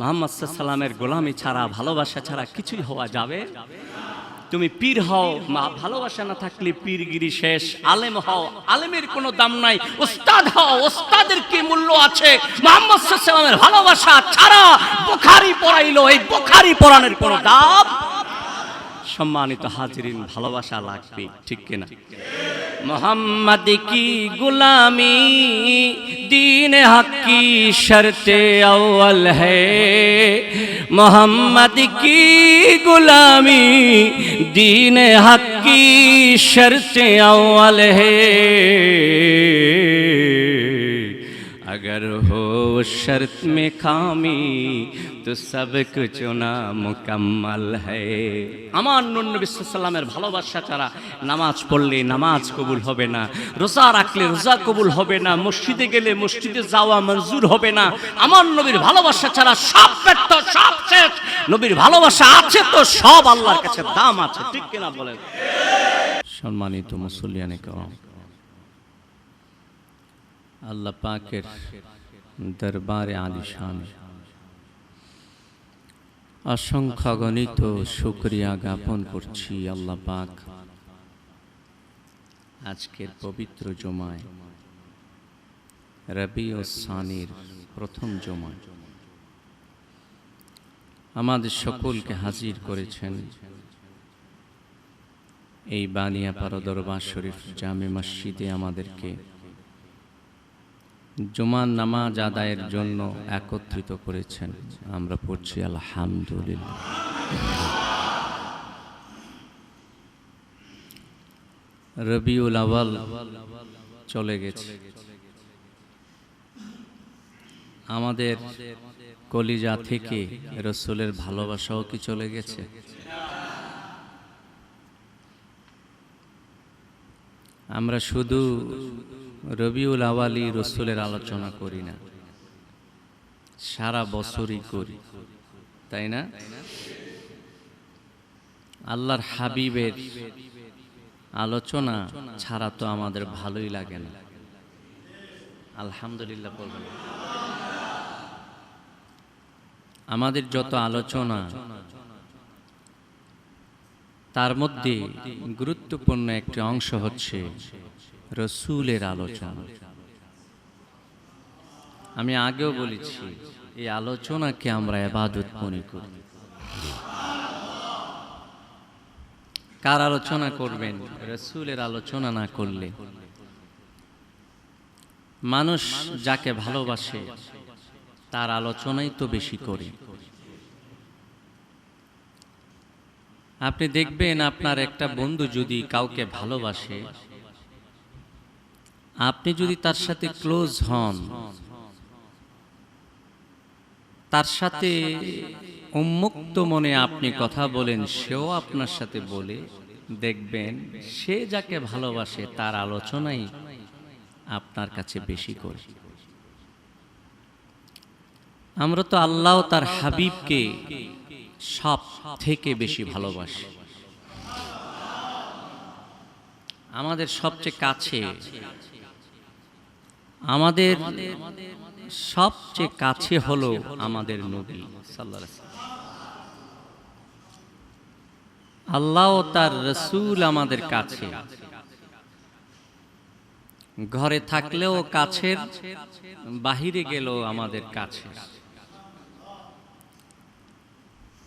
মোহাম্মদ সাল্লামের গোলামি ছাড়া, ভালোবাসা ছাড়া কিছুই হওয়া যাবে? তুমি পীর হও, মা, ভালোবাসা না থাকলে পীরগিরি শেষ। আলেম হও, আলেমের কোনো দাম নাই। ওস্তাদ হও ওস্তাদের কি মূল্য আছে? মোহাম্মদ সাল্লামের ভালোবাসা ছাড়া বুখারি পড়াইলো, এই বুখারি পড়ানোর কোনো দাম সম্মানিত হাজিরিন ভালোবাসা লাগবে ঠিক কিনা মোহাম্মদ কি গুলামি دین حق کی شرط اول ہے محمد کی غلامی دین حق کی شرط اول ہے اگر ہو شرط میں خامی তো সব কিছু না মুকাম্মাল আমার নবী সাল্লামের ভালোবাসা ছাড়া নামাজ পড়লে নামাজ কবুল হবে না, রোজা রাখলে রোজা কবুল হবে না, মসজিদে গেলে মসজিদে যাওয়া মঞ্জুর হবে না। আমার নবীর ভালোবাসা ছাড়া সব ব্যর্থ, সব শেষ। নবীর ভালোবাসা আছে তো, সব আল্লাহর কাছে দাম আছে, ঠিক কিনা বলেন? সম্মানিত মুসলিয়ানে করম, আল্লাহ পাকের দরবারে আলিশান। অসংখ্য গণিত শুক্রিয়া জ্ঞাপন করছি আল্লাহ পাক। আজকের পবিত্র জমায় রবি ও সানির প্রথম জমায়। আমাদের সকলকে হাজির করেছেন এই বানিয়াপাড়া দরবার শরীফ জামে মসজিদে আমাদেরকে জুমার নামাজ আদায়ের জন্য একত্রিত করেছেন। আমরা পড়ছি আলহামদুলিল্লাহ। রবিউল আওয়াল চলে গেছে। আমাদের কলিজা থেকে রসুলের ভালোবাসাও কি চলে গেছে? আমরা শুধু রবিউল আওয়ালি রসুলের আলোচনা করি না। সারা বছরই করি, তাই না? আল্লাহর হাবিবের আলোচনা ছাড়া তো আমাদের ভালোই লাগে না। আলহামদুলিল্লাহ বলবেন। আমাদের যত আলোচনা, তার মধ্যে গুরুত্বপূর্ণ একটি অংশ হচ্ছে রসুলের আলোচনা। আমি আগেও বলেছি, এই আলোচনাকে আমরা এবাদত মনে করি। কার আলোচনা করবেন? রসুলের আলোচনা না করলে? মানুষ যাকে ভালোবাসে, তার আলোচনাই তো বেশি করে। আপনি দেখবেন আপনার একটা বন্ধু যদি কাউকে ভালোবাসে আপনি যদি তার সাথে ক্লোজ হন তার সাথে উন্মুক্ত মনে আপনি কথা বলেন সেও আপনার সাথে বলে দেখবেন সে যাকে ভালোবাসে তার আলোচনাই আপনার কাছে বেশি করে। আমরা তো আল্লাহ তার হাবিবকে সব থেকে বেশি ভালোবাসি। আমাদের সবচেয়ে কাছে আমাদের সবচেয়ে কাছে হলো আমাদের নবী আল্লাহ তার রসুল আমাদের কাছে। ঘরে থাকলেও কাছের, বাহিরে গেলেও আমাদের কাছে।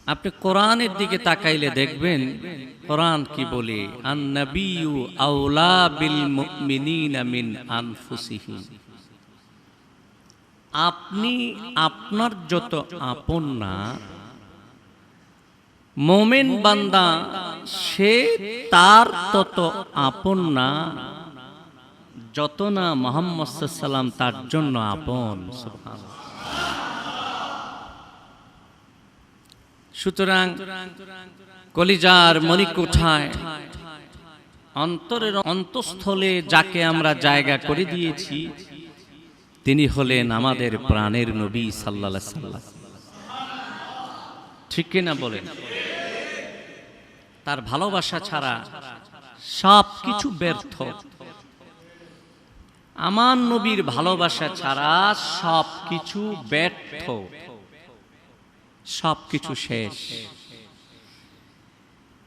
আপনি কোরআনের দিকে তাকাইলে দেখবেন, কোরআন কি বলে আউলা বিল আপনি আপনার যত আপন না, মোমেন বান্দা, সে তার তত আপন না, যত না মোহাম্মদ সাল্লাম তার জন্য আপন, সুবহানাল্লাহ। সুতরাং কলিজার মণিকোঠায়, অন্তরের অন্তঃস্থলে যাকে আমরা জায়গা করে দিয়েছি, তিনি হলেন আমাদের প্রাণের নবী সাল্লাম। ঠিক কিনা বলেন? তার ভালোবাসা ছাড়া সব কিছু ব্যর্থ। আমার নবীর ভালোবাসা ছাড়া সব কিছু ব্যর্থ। সব কিছু শেষ।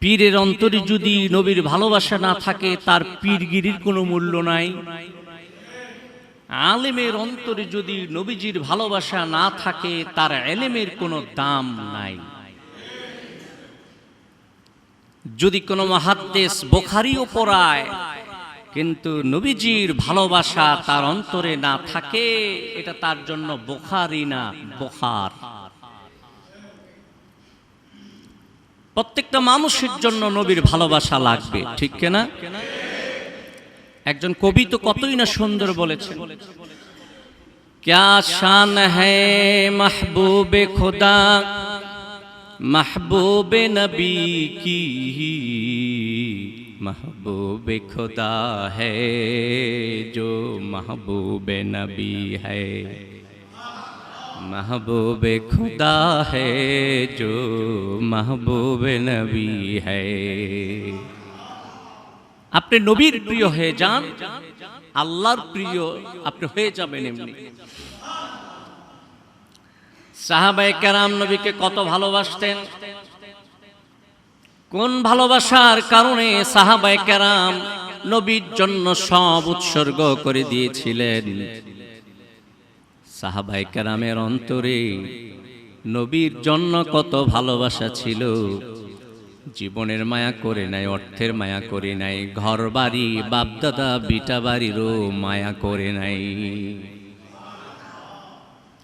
পীরের অন্তরে যদি নবীর ভালোবাসা না থাকে তার পীরগিরির কোনো মূল্য নাই। আলেমের অন্তরে যদি নবীজির ভালোবাসা না থাকে তার এলেমের কোনো দাম নাই। যদি কোনো মহাদ্দেশ বোখারিও পড়ায় কিন্তু নবীজির ভালোবাসা তার অন্তরে না থাকে এটা তার জন্য বোখারি না। বোখার। প্রত্যেকটা মানুষের জন্য নবীর ভালোবাসা লাগবে, ঠিক কেনা? একজন কবি তো কতই না সুন্দর বলেছেন। ক্যা শান হ্যায় মাহবুবে খোদা, মাহবুবে নবী কি محبوب খোদা ہے جو محبوب نبی ہے محبوب خدا ہے جو محبوب نبی নবীর প্রিয় হয়ে যান, আল্লাহর প্রিয় আপনি হয়ে যাবেন এমনি। সাহাবাই কারাম নবীকে কত ভালোবাসতেন। কোন ভালোবাসার কারণে সাহাবাই কেরাম নবীর জন্য সব উৎসর্গ করে দিয়েছিলেন? সাহাবাই কেরামের অন্তরে নবীর জন্য কত ভালোবাসা ছিল। জীবনের মায়া করে নাই, অর্থের মায়া করে নাই ঘর বাড়ি বাপদাদা বিটা বাড়িরও মায়া করে নাই।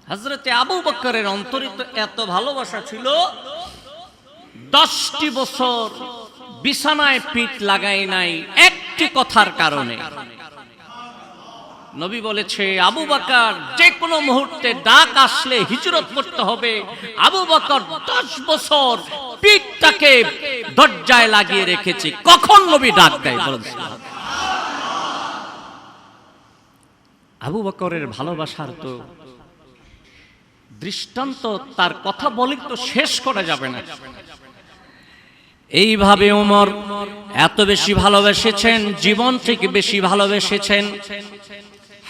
হজরতে আবু বক্করের অন্তরে তো এত ভালোবাসা ছিল। দশটি বছর বিছানায় পিঠ লাগাই নাই একটি কথার কারণে। নবী বলেছে, আবু বাকার যে কোনো মুহূর্তে ডাক আসলে হিজরত করতে হবে। আবু বাকর দশ বছর পিঠটাকে দরজায় লাগিয়ে রেখেছে। কখন নবী ডাক দেয় বলুন আবু বকরের ভালোবাসার তো দৃষ্টান্ত তার কথা বলে তো শেষ করা যাবে না। এইভাবে ওমর এত বেশি ভালোবেসেছেন, জীবন থেকে বেশি ভালোবেসেছেন।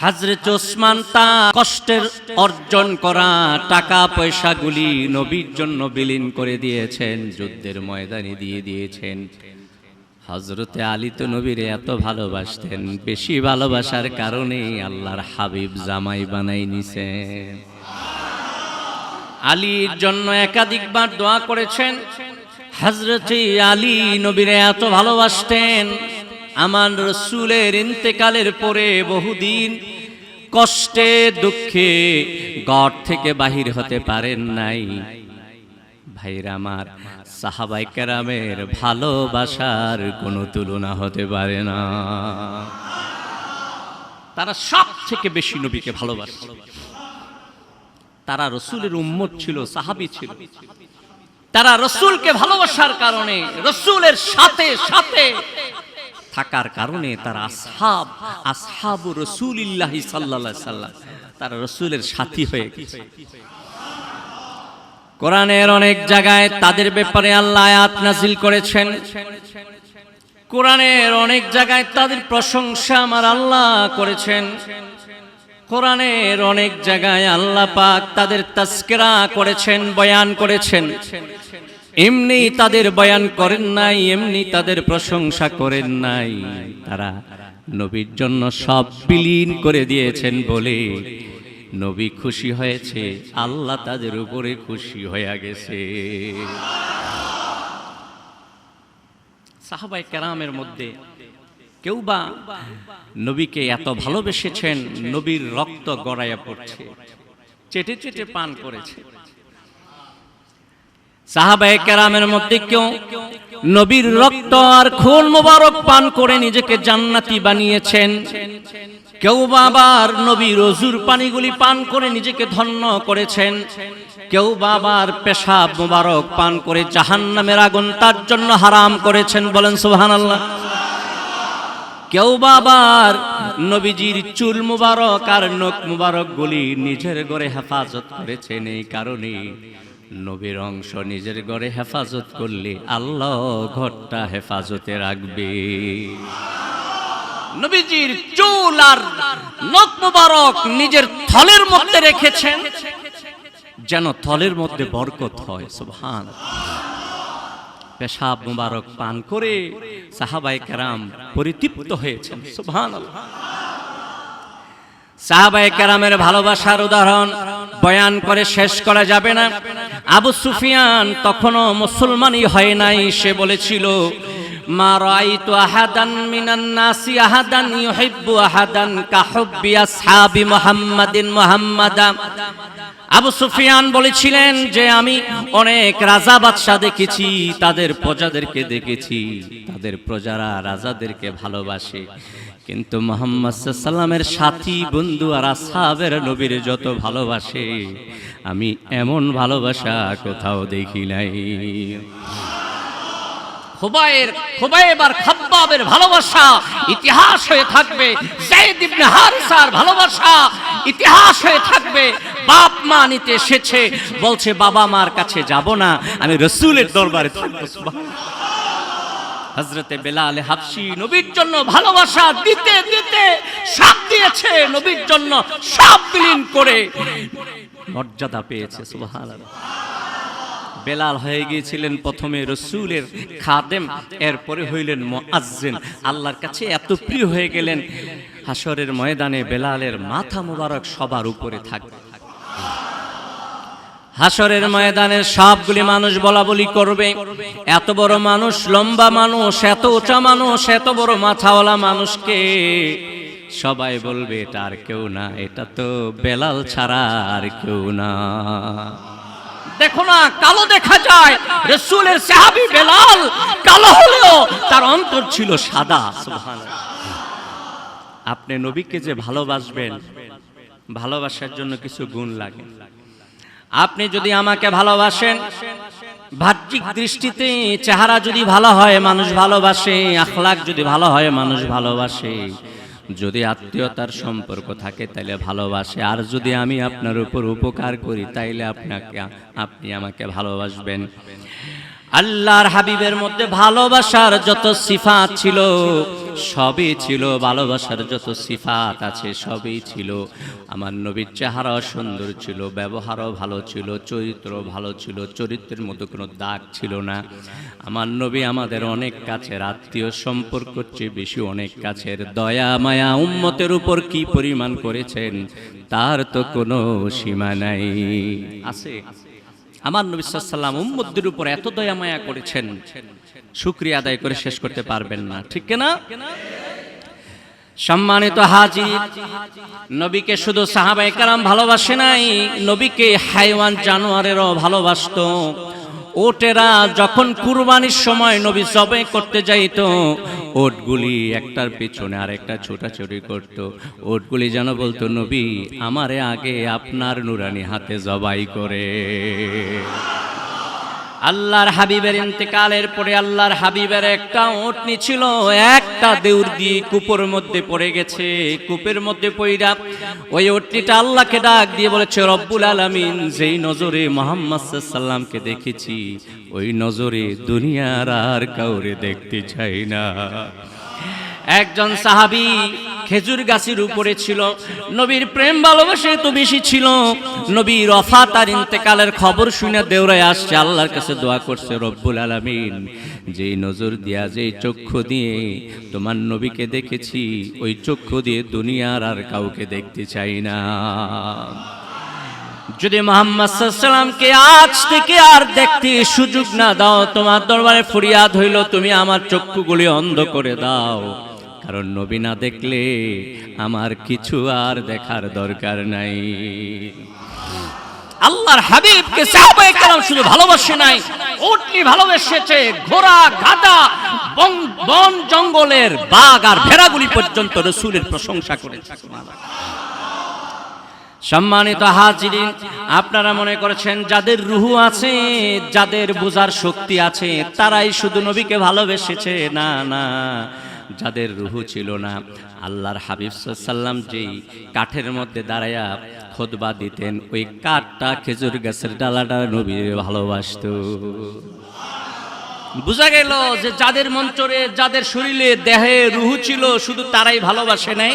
হাজরত ওসমান তা কষ্টের অর্জন করা টাকা পয়সাগুলি নবীর জন্য বিলীন করে দিয়েছেন, যুদ্ধের ময়দানে দিয়ে দিয়েছেন। হজরতে আলী তো নবীরে এত ভালোবাসতেন, বেশি ভালোবাসার কারণে আল্লাহর হাবিব জামাই বানাই নিছেন। আলীর জন্য একাধিকবার দোয়া করেছেন, হজরত আলী নবীরে এত ভালোবাসতেন। আমার রসুলের ইন্তেকালের পরে বহুদিন কষ্টে, দুঃখে গড় থেকে বাহির হতে পারেন নাই। ভাইরা আমার, সাহাবাই কেরামের ভালোবাসার কোনো তুলনা হতে পারে না। তারা সব থেকে বেশি নবীকে ভালোবাসে। তারা রসুলের উম্মত ছিল, সাহাবি ছিল। তারা রসুলকে ভালোবাসার কারণে, রসুলের সাথে সাথে থাকার কারণে তারা আসহাব, আসহাবু রসুলিল্লাহ সাল্লাহ সাল্লাম, তারা রসুলের সাথী হয়ে গেছে। কোরআনের অনেক জায়গায় তাদের ব্যাপারে আল্লাহ আয়াত নাজিল করেছেন। কোরআনের অনেক জায়গায় তাদের প্রশংসা আমার আল্লাহ করেছেন। কোরআনের অনেক জায়গায় আল্লাহ পাক তাদের তাস্কেরা করেছেন, বয়ান করেছেন। এমনি তাদের বয়ান করেন নাই, এমনি তাদের প্রশংসা করেন নাই। তারা নবীর জন্য সব বিলীন করে দিয়েছেন বলে নবী খুশি হয়েছে, আল্লাহ তাদের উপরে খুশি হয়ে গেছে। সাহাবাই কেরামের মধ্যে কেউ বা নবীকে এত ভালোবেসেছেন, নবীর রক্ত গড়াইয়া পড়ছে, চেটে চেটে পান করেছে। সাহাবায়ে কেরামের মধ্যে কেউ নবীর রক্ত আর খুন মোবারক পান করে নিজেকে জান্নাতি বানিয়েছেন। কেউ বাবার নবীর রজুর পানিগুলি পান করে নিজেকে ধন্য করেছেন। কেউ বাবার পেশাব মোবারক পান করে জাহান্নামের আগুন তার জন্য হারাম করেছেন বলেন সুবহানাল্লাহ। কেউ বাবার নবীজির চুল মুবারক আর নখ মুবারক গুলি নিজের ঘরে হেফাজত করেছেন এই কারণে নবীর অংশ নিজের ঘরে হেফাজত করলে আল্লাহ ঘরটা হেফাজতে রাখবে। নবীজির চুল আর নখ মুবারক নিজের থলের মধ্যে রেখেছেন, যেন থলের মধ্যে বরকত হয়, সুবহান। পেশাব মুবারক পান করে সাহাবাই কেরাম পরিতৃপ্ত হয়েছেন সুবহান সাহাবাই কেরামের ভালোবাসার উদাহরণ বয়ান করে শেষ করা যাবে না। আবু সুফিয়ান তখনও মুসলমানই হয় নাই, সে বলেছিল, মা রাআইতু আহাদান মিনান নাসি আহাদান ইউহিব্বু আহাদান কাহুব্বি আসহাবি মুহাম্মাদিন মুহাম্মাদা। আবু সুফিয়ান বলেছিলেন যে, আমি অনেক রাজা বাদশাহ দেখেছি, তাদের প্রজাদেরকে দেখেছি, তাদের প্রজারা রাজাদেরকে ভালোবাসে। কিন্তু মোহাম্মদ সাল্লামের সাথী, বন্ধু আর আসহাবের নবীর যত ভালোবাসে, আমি এমন ভালোবাসা কোথাও দেখি নাই। খুবাইয়ের খুবাইব আর খাব্বাবের ভালোবাসা ইতিহাস হয়ে থাকবে জাইদ ইবনে ভালোবাসা ইতিহাস হয়ে থাকবে। বাপ মা নিতে এসেছে, বলছে, বাবা মার কাছে যাব না, আমি রসুলের দরবারে থাকব হজরতে বেলাল হাফসি নবীর জন্য ভালোবাসা দিতে দিতে সব দিয়েছে নবীর জন্য সব বিলীন করে। মর্যাদা পেয়েছে, সুবহানাল্লাহ। বেলাল হয়ে গিয়েছিলেন প্রথমে রসুলের খাদেম, এরপরে হইলেন মুআজ্জিন আল্লাহর কাছে এত প্রিয় হয়ে গেলেন হাসরের ময়দানে বেলালের মাথা মোবারক সবার উপরে থাকবে। হাসরের ময়দানে সবগুলি মানুষ বলা বলি করবে। এত বড় মানুষ, লম্বা মানুষ, এত উঁচা মানুষ, এত বড় মাথাওয়ালা মানুষকে সবাই বলবে, এটা আর কেউ না, এটা তো বেলাল ছাড়া আর কেউ না। দেখো না, কালো দেখা যায়, রসুলের সাহাবি বেলাল কালো হলেও তার অন্তর ছিল সাদা আপনি নবীকে যে ভালোবাসবেন, ভালোবাসার জন্য কিছু গুণ লাগে। আপনি যদি আমাকে ভালোবাসেন বাহ্যিক দৃষ্টিতে চেহারা যদি ভালো হয়, মানুষ ভালোবাসে আখলাক যদি ভালো হয়, মানুষ ভালোবাসে। যদি আত্মীয়তার সম্পর্ক থাকে তাহলে ভালোবাসে। আর যদি আমি আপনার উপর উপকার করি, তাইলে আপনাকে, আপনি আমাকে ভালোবাসবেন। আল্লাহর হাবিবের মধ্যে ভালোবাসার যত সিফাত ছিল, সবই ছিল। ভালোবাসার যত সিফাত আছে, সবই ছিল। আমার নবীর চেহারাও সুন্দর ছিল, ব্যবহারও ভালো ছিল চরিত্র ভালো ছিল, চরিত্রের মধ্যে কোনো দাগ ছিল না। আমার নবী আমাদের অনেক কাছের, আত্মীয় সম্পর্ক চেয়ে বেশি অনেক কাছের। দয়া, মায়া, উম্মতের উপর কি পরিমাণ করেছেন, তার তো কোনো সীমা নাই। আছে? আমার নবী সাল্লাম উম্মদের উপর এত দয়া মায়া করেছেন, শুক্রিয়া আদায় করে শেষ করতে পারবেন না। ঠিক না সম্মানিত হাজি, নবীকে শুধু সাহাবাই কারাম ভালোবাসে নাই, নবীকে হাইওয়ান জানোয়ারেরও ভালোবাসতো। ওটেরা যখন কুরবানির সময় নবী জবে করতে যাইত, ওটগুলি একটার পিছনে আরেকটা ছোটাছুটি করত। ওটগুলি যেন বলতো, নবী, আমারে আগে আপনার নুরানি হাতে জবাই করে। আল্লাহর হাবিবের ইন্তেকালের পরে আল্লাহর হাবিবের একটা ওটনি ছিল, একটা দেউর দিয়ে কূপের মধ্যে পড়ে গেছে। কূপের মধ্যে পইরা ওই ওটনিটা আল্লাহকে ডাক দিয়ে বলেছে, রব্বুল আলামিন, যেই নজরে মোহাম্মদ সাল্লামকে দেখেছি, ওই নজরে দুনিয়ার আর কাউরে দেখতে চাই না। একজন সাহাবী খেজুর গাছের উপরে ছিল। নবীর প্রেম ভালোবাসে তো বেশি ছিল। নবীর অফা তার ইন্তেকালের খবর শুনে দেওরায় আসছে, আল্লাহর কাছে দোয়া করছে, রব্বুল আলামিন, যেই নজর দিয়া, যেই চক্ষু দিয়ে তোমার নবীকে দেখেছি, ওই চক্ষু দিয়ে দুনিয়ার আর কাউকে দেখতে চাই না। যদি মোহাম্মদ সাল্লামকে আজ থেকে আর দেখতে সুযোগ না দাও, তোমার দরবারে ফরিয়াদ হইল, তুমি আমার চক্ষুগুলি অন্ধ করে দাও। কারণ নবী না দেখলে আমার কিছু আর দেখার দরকার নাই। আল্লাহর হাবিবকে সাহাবায়ে কেরাম শুধু ভালোবাসে নাই উটনি ভালোবেসেছে, ঘোড়া বন বন জঙ্গলের বাঘ আর ভেড়াগুলি পর্যন্ত রসুলের প্রশংসা করেছে সম্মানিত হাজিরিন, আপনারা মনে করেছেন যাদের রুহু আছে, যাদের বোঝার শক্তি আছে, তারাই শুধু নবীকে ভালোবেসেছে? না না। যাদের রুহু ছিল না, আল্লাহর হাবিব সাল্লাম যেই কাঠের মধ্যে দাঁড়ায়া খোদবা দিতেন, ওই কাঠটা খেজুর গাছের ডালাটা নবীর ভালোবাসত। বোঝা গেল যে যাদের মন্ত্রে, যাদের শরীরে দেহে রুহু ছিল, শুধু তারাই ভালোবাসে নাই,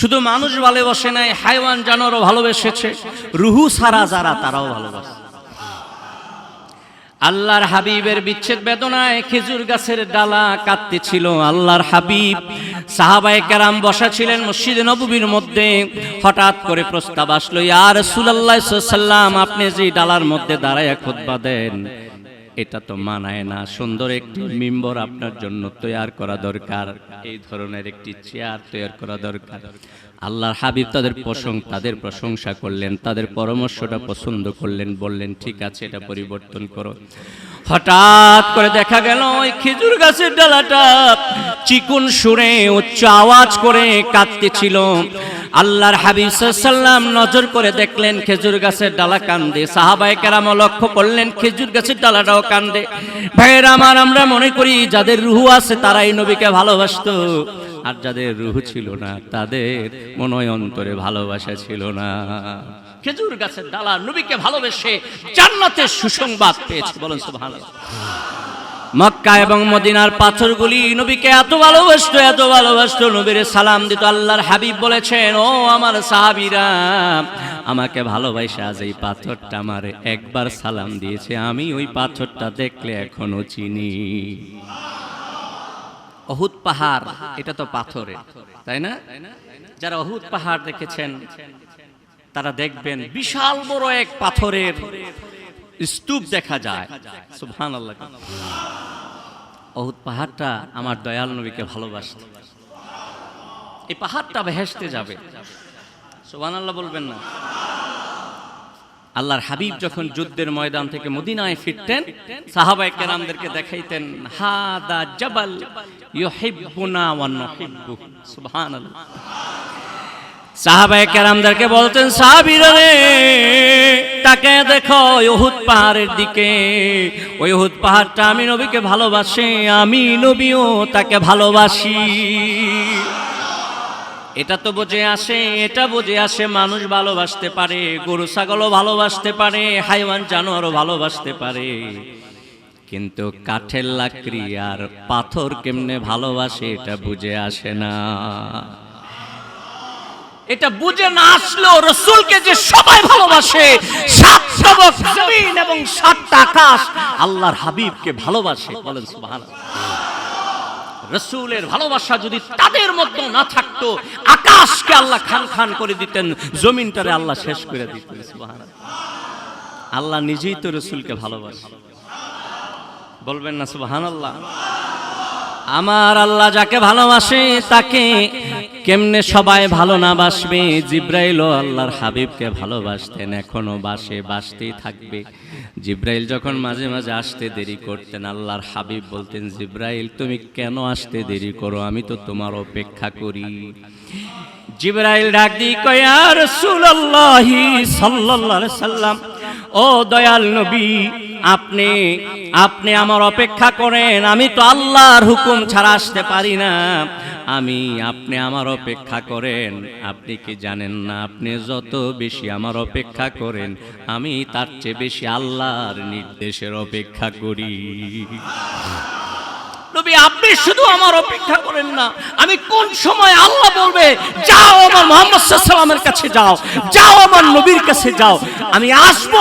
শুধু মানুষ ভালোবাসে নাই, হাইওয়ান জানোয়ারও ভালোবেসেছে, রুহু সারা যারা তারাও ভালোবাসে। আল্লাহর হাবিবের বিচ্ছেদ বেদনায় খেজুর গাছের ডালা কাঁদতেছিল আল্লাহর হাবিব। সাহাবায়ে কেরাম বসা ছিলেন মসজিদে নববীর মধ্যে। হঠাৎ করে প্রস্তাব আসলো রাসূলুল্লাহ সাল্লাম আপনি যে ডালার মধ্যে দাঁড়ায় খুতবা দেন, এটা তো মানায় না। সুন্দর একটি মিম্বর আপনার জন্য তৈরি করা দরকার। এই ধরনের একটি চেয়ার তৈরি করা দরকার। আল্লাহর হাবিব তাদের প্রশং, তাদের প্রশংসা করলেন, তাদের পরামর্শটা পছন্দ করলেন, বললেন, ঠিক আছে, এটা পরিবর্তন করো। হঠাৎ করে দেখা গেল ওই খেজুর গাছের ডালাটা চিকুন সুরে উচ্চ আওয়াজ করে কাঁদতেছিল। আল্লাহর হাবিব সাল্লাম নজর করে দেখলেন খেজুর গাছের ডালা কান্দে। সাহাবাই কেরাম লক্ষ্য করলেন খেজুর গাছের ডালাটাও কান্দে। ভাইয়ের আমার, আমরা মনে করি যাদের রুহু আছে তারাই নবীকে ভালোবাসতো। আর যাদের রুহু ছিল না, তাদের মনে অন্তরে ভালোবাসা ছিল না। খেজুর গাছের ডালা নবীকে ভালোবেসে জান্নাতের সুসংবাদ পেয়েছে। বলেন সুবহানাল্লাহ। মক্কা এবং মদিনার পাথরগুলি নবীকে এত ভালোবাসতো এত ভালোবাসতো, নবীর সালাম দিত, আল্লাহর হাবিব বলেছেন, ও আমার সাহাবিরা, আমাকে ভালোবাসা আজ এই পাথরটা আমার একবার সালাম দিয়েছে, আমি ওই পাথরটা দেখলে এখনও চিনি। অহুত পাহাড়, এটা তো পাথরে, তাই না? যারা অহুত পাহাড় দেখেছেন, তারা দেখবেন বিশাল বড় এক পাথরের স্তূপ দেখা যায়। সুবহান আল্লাহ অহুদ পাহাড়টা আমার দয়াল নবীকে ভালোবাসত। এই পাহাড়টা ভেসতে যাবে। সুবহান আল্লাহ বলবেন না। আল্লাহর হাবিব যখন যুদ্ধের ময়দান থেকে মদিনায় ফিরতেন, সাহাবায়ে কেরামদেরকে দেখাইতেন, হাদা জাবাল ইউহিব্বুনা ওয়া কেরামদেরকে বলতেন, সাহাবীরা রে তাকে দেখো উহুদ পাহাড়ের দিকে। ওই উহুদ পাহাড়টা আমি নবীকে ভালোবাসি, আমি নবীও তাকে ভালোবাসি। এটা তো বোঝে আসে, এটা বোঝে আসে মানুষ ভালোবাসতে পারে, গরু, ছাগলও ভালোবাসতে পারে, হাইওয়ান, জানোয়ারও ভালোবাসতে পারে। কিন্তু কাঠের লাকড়ি আর পাথর কেমনে ভালোবাসে এটা বুঝে আসে না। এটা বুঝে না আসলেও রসুলকে যে সবাই ভালোবাসে, সাত সবক জমিন এবং সাতটা আকাশ আল্লাহর হাবিবকে ভালোবাসে, বলেন সুবহানাল্লাহ। রসুলের ভালোবাসা যদি তাদের মধ্যে না থাকতো, আকাশকে আল্লাহ খান খান করে দিতেন, জমিনটারে আল্লাহ শেষ করে দিতেন। আল্লাহ নিজেই তো রসুলকে ভালোবাসে। বলবেন না সুবাহান আল্লাহ আমার আল্লাহ যাকে ভালোবাসে তাকে কেমনে সবাই ভালো না বাসবে? জিব্রাইল আল্লাহর হাবিবকে ভালোবাসতেন এখনও বাসে, বাসতেই থাকবে। জিব্রাইল যখন মাঝে মাঝে আসতে দেরি করতেন, আল্লাহর হাবিব বলতেন, জিব্রাইল, তুমি কেন আসতে দেরি করো? আমি তো তোমার অপেক্ষা করি। জিব্রাইল ডাক দি কয়া রাসূলুল্লাহি সাল্লাল্লাহু সাল্লাম, ও দয়াল নবী, আপনি আপনি আমার অপেক্ষা করেন, আমি তো আল্লাহর হুকুম ছাড়া আসতে পারি না। আমি, আপনি আমার অপেক্ষা করেন, আপনি কি জানেন না, আপনি যত বেশি আমার অপেক্ষা করেন, আমি তার চেয়ে বেশি আল্লাহর নির্দেশের অপেক্ষা করি। নবী, আপনি শুধু আমার অপেক্ষা করেন না। আমি কোন সময় আল্লাহ বলবে, যাও আমার মোহাম্মদ সাল্লামের কাছে যাও যাও আমার নবীর কাছে যাও। আমি আসব,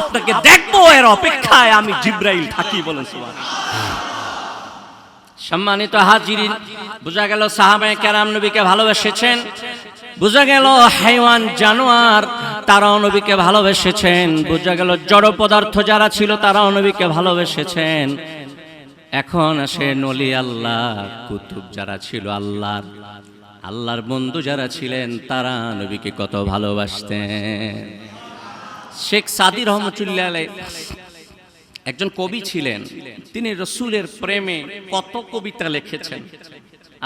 আপনাকে দেখব, এর অপেক্ষায় আমি জিব্রাইল থাকি বলেন। সম্মানিত হাজিরিন, বোঝা গেল সাহাবায়ে কেরাম নবীকে ভালোবেসেছেন। বোঝা গেল হাইওয়ান জানোয়ার, তারাও নবীকে ভালোবেসেছেন। বোঝা গেল জড় পদার্থ যারা ছিল, তারাও নবীকে ভালোবেসেছেন। এখন আসে নলি আল্লাহ, কুতুব যারা ছিল আল্লাহর। আল্লাহর বন্ধু যারা ছিলেন, তারা নবীকে কত ভালোবাসতেন। শেখ সাদি রহমতুল্লাহ একজন কবি ছিলেন, তিনি রসুলের প্রেমে কত কবিতা লিখেছেন।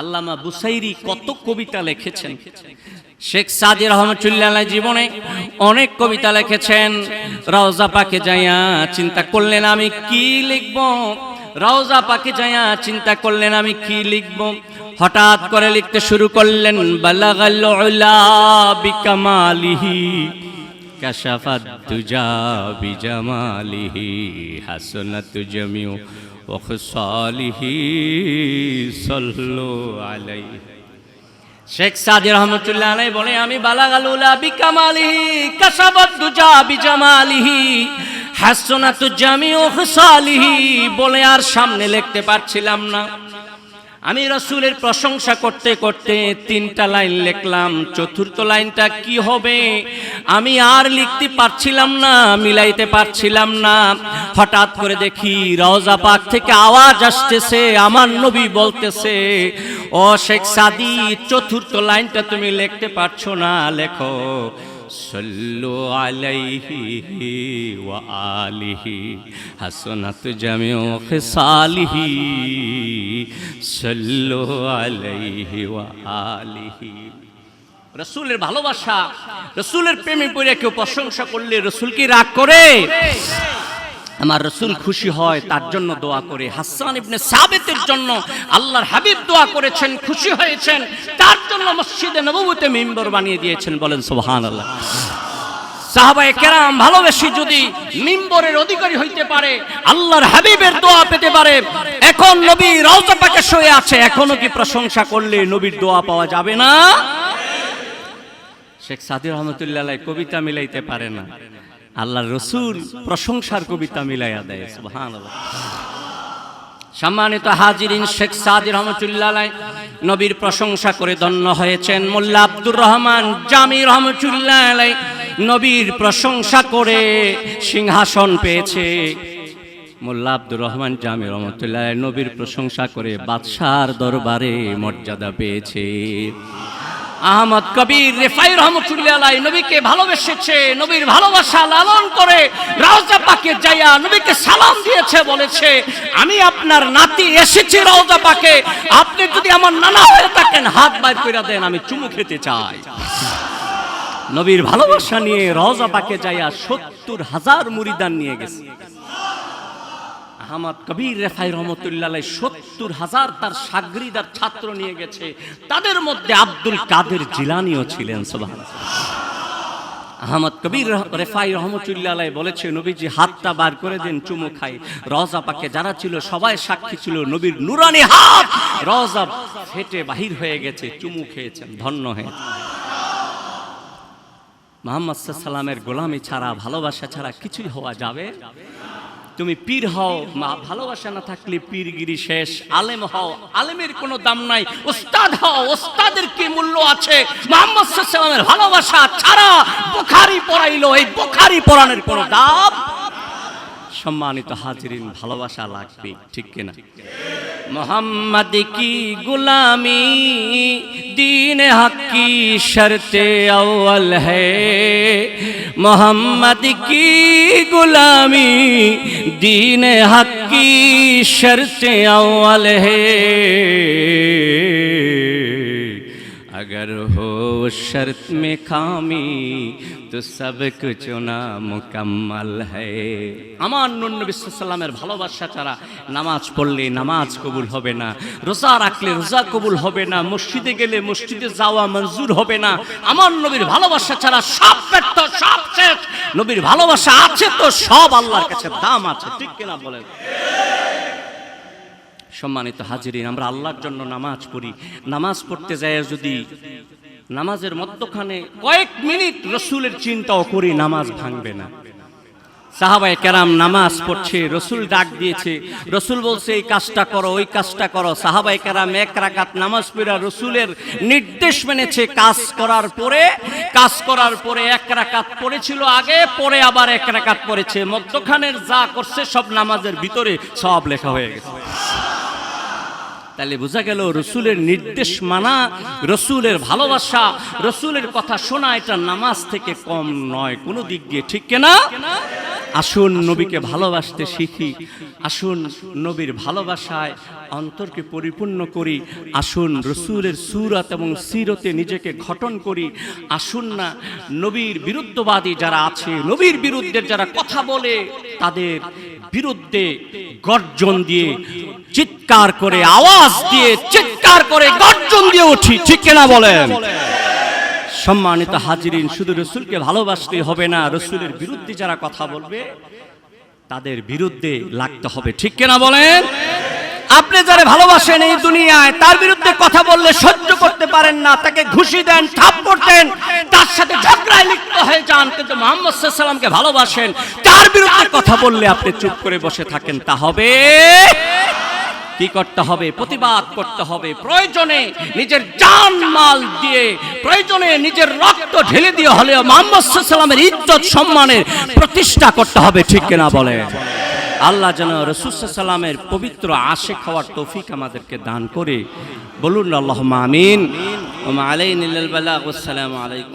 আল্লামা বুসাইরি কত কবিতা লিখেছেন। শেখ সাদি রহমতুল্লাহ জীবনে অনেক কবিতা লিখেছেন। রওজা পাকে যাইয়া চিন্তা করলেন আমি কি লিখব? রওজা পাকে যাইয়া চিন্তা করলেন আমি কি লিখব? হঠাৎ করে লিখতে শুরু করলেন, বালাগাল বিকামালিহি কাশাফাত তুজা বিজামালিহি হাসনাত জমিউ ওখসালিহি সাল্লু আলাইহি শেখ সাদি রহমতুল্লাহ আলাই বলে, আমি বালাগালুলা বিকামালিহি কাসাবাত দুজা বিজামালিহি হাসনাতু জামি ও বলে আর সামনে লিখতে পারছিলাম না। আমি রসুলের প্রশংসা করতে করতে তিনটা লাইন লিখলাম। চতুর্থ লাইনটা কি হবে? আমি আর লিখতে পারছিলাম না, মিলাইতে পারছিলাম না। হঠাৎ করে দেখি রওজা পাক থেকে আওয়াজ আসতেছে, আমার নবী বলতেছে, ও শেখ সাদি চতুর্থ লাইনটা তুমি লিখতে পারছ না, লেখো। সল্লু আলাইহি ওয়া আলিহি হাসনাত জামিউ খিসালিহি সল্লু আলাইহি ওয়া আলিহি রসুলের ভালোবাসা, রসুলের প্রেমে পড়ে কেউ প্রশংসা করলে রসুল কি রাগ করে? আমার রসুল খুশি হয়, তার জন্য দোয়া করে। হাসান ইবনে সাবেতের জন্য আল্লাহর হাবিব দোয়া করেছেন, খুশি হয়েছেন। জন্য মসজিদে নববুতে মেম্বর বানিয়ে দিয়েছেন, বলেন সুবহান আল্লাহ কেরাম ভালোবেসে যদি মিম্বরের অধিকারী হইতে পারে, আল্লাহর হাবিবের দোয়া পেতে পারে, এখন নবী রওজা পাকে শুয়ে আছে, এখনও কি প্রশংসা করলে নবীর দোয়া পাওয়া যাবে না? শেখ সাদি রহমতুল্লাহ কবিতা মিলাইতে পারে না। আল্লাহ রসুল প্রশংসার কবিতা মিলাইয়া দেয়, সুবহানাল্লাহ। সম্মানিত হাজিরিন শেখ সাদি রহমতুল্লাহ নবীর প্রশংসা করে ধন্য হয়েছেন মোল্লা আব্দুর রহমান জামি রহমতুল্লাহ নবীর প্রশংসা করে সিংহাসন পেয়েছে। মোল্লা আব্দুর রহমান জামি রহমতুল্লাহ নবীর প্রশংসা করে বাদশার দরবারে মর্যাদা পেয়েছে। আহমদ কবির রেফাই রহমতুল্লাহ নবীকে ভালোবেসেছে, নবীর ভালোবাসা লালন করে রওজা পাকে যাইয়া নবীকে সালাম দিয়েছে, বলেছে, আমি আপনার নাতি এসেছি রওজা পাকে। আপনি যদি আমার নানা হয়ে থাকেন, হাত বাইর করে দেন, আমি চুমু খেতে চাই। নবীর ভালোবাসা নিয়ে রওজা পাকে যাইয়া সত্তর হাজার মুরিদান নিয়ে গেছে। আহমদ কবির রেফাই রহমতুল্লাহ সত্তর হাজার তার সাগরিদ আর ছাত্র নিয়ে গেছে। তাদের মধ্যে আব্দুল কাদের জিলানিও ছিলেন সোবাহ আহমদ কবির রেফাই রহমতুল্লাহ বলেছে, নবীজি হাতটা বার করে দিন, চুমু খাই। রজা পাকে যারা ছিল, সবাই সাক্ষী ছিল নবীর নুরানি হাত। রজা ফেটে বাহির হয়ে গেছে, চুমু খেয়েছেন, ধন্য হয়েছে মোহাম্মদ সাল্লামের গোলামি ছাড়া, ভালোবাসা ছাড়া কিছুই হওয়া যাবে? তুমি পীর হও মা ভালোবাসা না থাকলে পীরগিরি শেষ। আলেম হও আলেমের কোনো দাম নাই। ওস্তাদ হও ওস্তাদের কি মূল্য আছে? মোহাম্মদ সাল্লামের ভালোবাসা ছাড়া বোখারি পড়াইলো এই বোখারি পড়ানোর কোনো দাম সম্মানিত হাজিরিন ভালোবাসা লাগবে ঠিক কিনা মোহাম্মদ কি গুলামি دین حق کی شرط اول ہے محمد کی غلامی دین حق کی شرط اول ہے اگر ہو शर्त में खामी तो सब कुछ ना मुकम्मल है আমার নন্য বিশ্বসাল্লামের ভালোবাসা ছাড়া নামাজ পড়লে নামাজ কবুল হবে না রোজা রাখলে রোজা কবুল হবে না মসজিদে গেলে মসজিদে যাওয়া মঞ্জুর হবে না আমার নবীর ভালোবাসা ছাড়া সব ব্যর্থ সব শেষ নবীর ভালোবাসা আছে তো সব আল্লাহর কাছে দাম আছে ঠিক কিনা বলেন সম্মানিত হাজিরিন আমরা আল্লাহর জন্য নামাজ পড়ি নামাজ পড়তে যায় যদি নামাজের মধ্যখানে কয়েক মিনিট রসুলের চিন্তাও করি নামাজ ভাঙবে না। সাহাবাই কেরাম নামাজ পড়ছে, রসুল ডাক দিয়েছে, রসুল বলছে, এই কাজটা করো, ওই কাজটা করো। সাহাবাই কেরাম এক রাকাত নামাজ পড়া রসুলের নির্দেশ মেনেছে, কাজ করার পরে, কাজ করার পরে এক রাকাত পড়েছিল আগে, পরে আবার এক রাকাত পড়েছে। মধ্যখানের যা করছে সব নামাজের ভিতরে সব লেখা হয়ে গেছে। তাহলে বোঝা গেল রসুলের নির্দেশ মানা, রসুলের ভালোবাসা, রসুলের কথা শোনা, এটা নামাজ থেকে কম নয়। কোনো দিক দিয়ে ঠিক কেনা? আসুন নবীকে ভালোবাসতে শিখি। আসুন নবীর ভালোবাসায় অন্তরকে পরিপূর্ণ করি। আসুন রসুলের সুরত এবং সিরতে নিজেকে ঘটন করি। আসুন না নবীর বিরুদ্ধবাদী যারা আছে নবীর বিরুদ্ধে যারা কথা বলে তাদের বিরুদ্ধে গর্জন দিয়ে চিৎকার করে আওয়াজ দিয়ে চিৎকার করে গর্জন দিয়ে উঠি। ঠিক কিনা বলেন? সম্মানিত হাজিরিন, শুধু রসুলকে ভালোবাসতে হবে না, রসুলের বিরুদ্ধে যারা কথা বলবে, তাদের বিরুদ্ধে লাগতে হবে। ঠিক কিনা বলেন? আপনি যারা ভালোবাসেন এই দুনিয়ায়, তার বিরুদ্ধে কথা বললে সহ্য করতে পারেন না, তাকে ঘুষি দেন থাপ্পড় দেন তার সাথে ঝগড়ায় লিপ্ত হয়ে যান, কিন্তু মোহাম্মদ সাল্লামকে ভালোবাসেন, তার বিরুদ্ধে কথা বললে আপনি চুপ করে বসে থাকেন, তা হবে কি করতে হবে? প্রতিবাদ করতে হবে। প্রয়োজনে নিজের জান মাল দিয়ে, প্রয়োজনে নিজের রক্ত ঢেলে দিয়ে হলেও মোহাম্মদ সাল্লামের ইজ্জত সম্মানের প্রতিষ্ঠা করতে হবে, ঠিক কিনা বলে আল্লাহ যেন রসুসাল্লামের পবিত্র আশে খাওয়ার তৌফিক আমাদেরকে দান করে। বলুন আল্লাহ আমিন। আলাইকুম